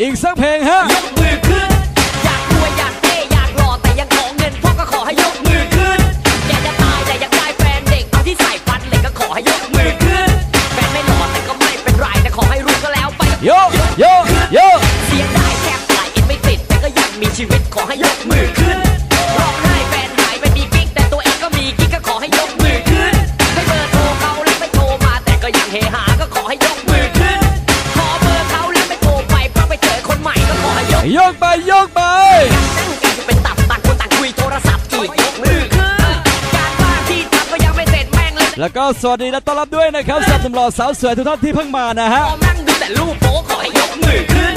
อีกสักเพลงฮะ ยกมือขึ้น อยากรวยอยากเท่อยากหล่อแต่ยังขอเงินพ่อก็ขอให้ยกมือขึ้น อยากจะตายแต่อยากได้แฟนเด็กเอาที่ใส่ฟันเหล็กก็ขอให้ยกมือขึ้น แฟนไม่หล่อแต่ก็ไม่เป็นไรแต่ขอให้รู้ก็แล้วไปโยโยโยเสียดายแทบตายอินไม่ติดแต่ก็ยังมีชีวิตขอให้ยกมือขึ้นร้องไห้แฟนหายไปมีกิ๊กแต่ตัวเองก็มีกิ๊กก็ขอให้ยกมือขึ้นให้เบอร์โทรเขาแล้วไม่โทรมาแต่ก็ยังเฮหาก็ขอให้ยกมือ กโยกไปโยกไปนั่งกันเป็นตับต่างคนต่างคุยโทรศัพท์อีกยกมือขึ้นการบ้านที่ทำก็ยังไม่เสร็จแม่งเลยแล้วก็สวัสดีและต้อนรับด้วยนะครับสำหรับหนุ่มหล่อสาวสวยทุกท่านที่เพิ่งมานะฮะ พอนั่งดูแต่รูปโป๊ขอให้ยกมือขึ้น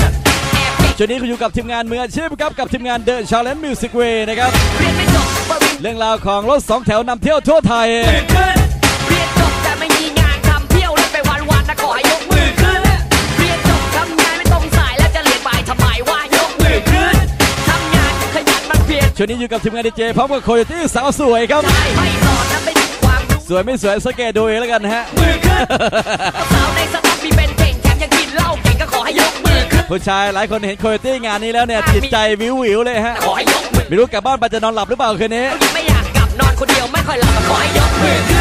แอบเก็บช่วงนี้คุณอยู่กับทีมงานมืออาชีพครับกับทีมงานเดินชาเลนจ์มิวสิกเวย์นะครับ เรียนไม่จบปริญเรื่องราวของรถสองแถวนำเที่ยวทั่วไทยมือขึ้น ช่วงนี้อยู่กับทีมงานดีเจพร้อมกับโคโยตี้สาวสวยครับได้ไม่สอนนะไม่มีความรู้สวยไม่สวยสังเกตดูเองแล้วกันนะฮะ มือขึ้นสาวในสต็อกมีเป็นเก่งแถมยังกินเหล้าเก่งก็ขอให้ยกมือขึ้นผู้ชายหลายคนเห็นโคโยตี้งานนี้แล้วเนี่ยจิตใจวิววิวๆเลยฮะ ขอให้ยกมือไม่รู้กลับบ้านไปจะนอนหลับหรือเปล่าคืนนี้ไม่อยากกลับนอนคนเดียวไม่ค่อยหลับก็ขอให้ยกมือขึ้นเฮ้ย